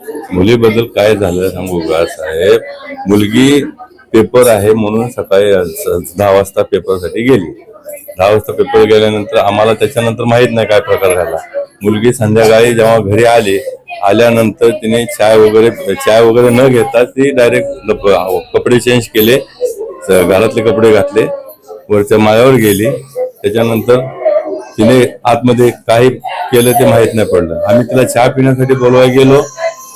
मुलीबद्दल काय झालं सांगू का साहेब? मुलगी पेपर आहे म्हणून सकाळी दहा वाजता पेपरसाठी गेली. दहा वाजता पेपर गेल्यानंतर आम्हाला त्याच्यानंतर माहीत नाही काय प्रकार झाला. मुलगी संध्याकाळी जेव्हा घरी आली आल्यानंतर तिने चाय वगैरे चाय वगैरे न घेता ती डायरेक्ट कपडे चेंज केले घरातले कपडे घातले वरच्या माळ्यावर गेली. त्याच्यानंतर तिने आतमध्ये काही केलं ते माहीत नाही पडलं. आम्ही तिला चहा पिण्यासाठी बोलवायला गेलो.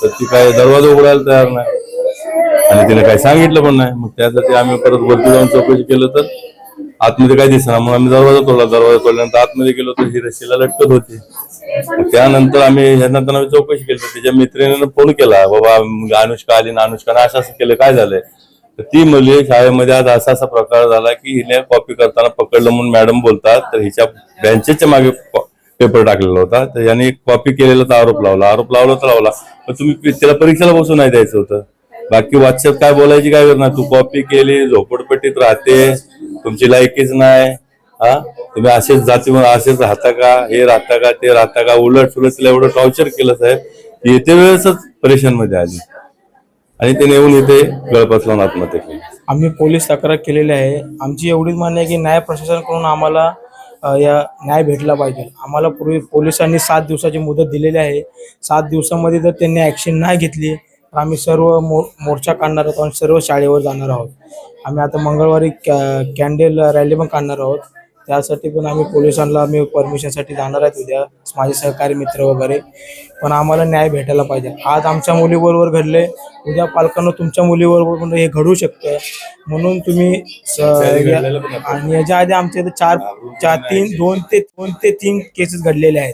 तर ती काय दरवाजा उघडायला तयार नाही. आणि तिने काही सांगितलं पण नाही. मग त्यासाठी आम्ही परत वरती जाऊन चौकशी केलं तर आतमध्ये काय दिसणार मग आम्ही दरवाजा तोडला. दरवाजा तोडल्यानंतर आतमध्ये गेलो तर ही रशीला लटकत होती. त्यानंतर आम्ही ह्यानंतर आम्ही चौकशी केली. तर तिच्या मैत्रिणीनं फोन केला. बाबा अनुष्का आली ना अनुष्काने असं असं केलं. काय झालंय? तर ती मुली शाळेमध्ये आज असा असा प्रकार झाला की हिने कॉपी करताना पकडलं म्हणून मॅडम बोलतात. तर हिच्या बेंचेसच्या मागे पेपर टाकलेला होता. तर यांनी कॉपी केलेला तर आरोप लावला. आरोप लावला तर लावला. तुम्ही त्याला परीक्षेला बसून नाही द्यायचं होतं. बाकी वाचत काय बोलायची काय करणार तू कॉपी केली झोपडपट्टीत राहते तुमची लायकीच नाही. हा? तुम्ही असेच जाते म्हणून असेच राहता का? हे राहता का? ते राहता का? उलट सुलट तिला एवढं टॉर्चर केलं साहेब. येते वेळेसच परेशानमध्ये आली. आणि ते नेऊन इथे गळपास लावून आत्महत्या केली. आम्ही पोलीस तक्रार केलेली आहे. आमची एवढीच मान्य आहे की न्याय प्रशासनाकडून आम्हाला या न्याय भेटला पाहिजे. आम्हाला पूर्वी पोलिसांनी सात दिवसाची मुदत दिलेली आहे. सात दिवसामध्ये जर त्यांनी ॲक्शन नाही घेतली तर आम्ही सर्व मो मोर्चा काढणार आहोत आणि सर्व शाळेवर जाणार आहोत. आम्ही आता मंगळवारी कॅ कॅन्डल रॅली पण काढणार आहोत. त्यासाठी पण आम्ही पोलिसांना आम्ही परमिशनसाठी जाणार आहेत उद्या. माझे सहकारी मित्र वगैरे. पण आम्हाला न्याय भेटायला पाहिजे. आज आमच्या मुलीबरोबर घडले. उद्या पालकांना तुमच्या मुलीबरोबर पण हे घडू शकतं. म्हणून तुम्ही स- आणि याच्या आधी आमच्या इथे चार चार तीन दोन ते दोन ते तीन केसेस घडलेले आहेत.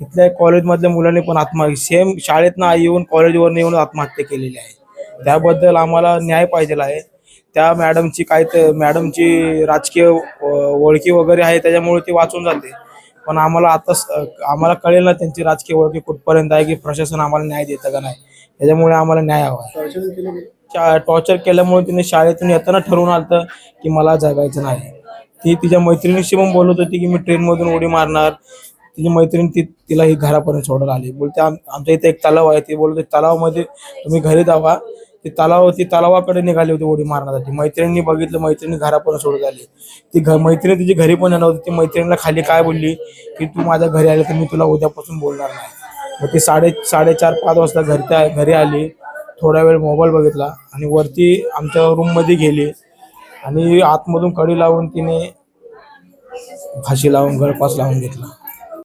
इथल्या कॉलेजमधल्या मुलांनी पण आत्महत्या सेम शाळेतनं येऊन कॉलेजवर येऊन आत्महत्या केलेली आहे. त्याबद्दल आम्हाला न्याय पाहिजे आहे. त्या मॅडमची काय तर मॅडमची राजकीय ओळखी वगैरे आहे त्याच्यामुळे ती वाचून जाते. पण आम्हाला आता आम्हाला कळेल ना त्यांची राजकीय ओळखी कुठपर्यंत आहे की प्रशासन आम्हाला न्याय देतं का नाही. त्याच्यामुळे आम्हाला न्याय हवा आहे. टॉर्चर केल्यामुळे तिने शाळेतून येताना ठरवून आलं की मला जगायचं नाही. ती तिच्या मैत्रिणीशी पण बोलत होती की मी ट्रेनमधून उडी मारणार. तिची मैत्रीण ती तिला ही घरापर्यंत सोडायला आली. बोलते आम- आमच्या इथे एक तलाव आहे. ती बोलते तलावामध्ये तुम्ही घरी जावा. ती तलाव ती तलावाकडे निघाली होती उडी मारण्यासाठी. मैत्रिणींनी बघितलं मैत्रिणी घरापर्यंत सोडत आली ती घर मैत्रिणी तिची घरी पण येणार होती. ती मैत्रिणीला खाली काय बोलली? की तू माझ्या घरी आली तर मी तुला उद्यापासून बोलणार नाही. मग ती साडे साडेचार पाच वाजता घरी घरी आली. थोडा वेळ मोबाईल बघितला आणि वरती आमच्या रूममध्ये गेली. आणि आतमधून कडी लावून तिने फाशी लावून गळपास लावून घेतला.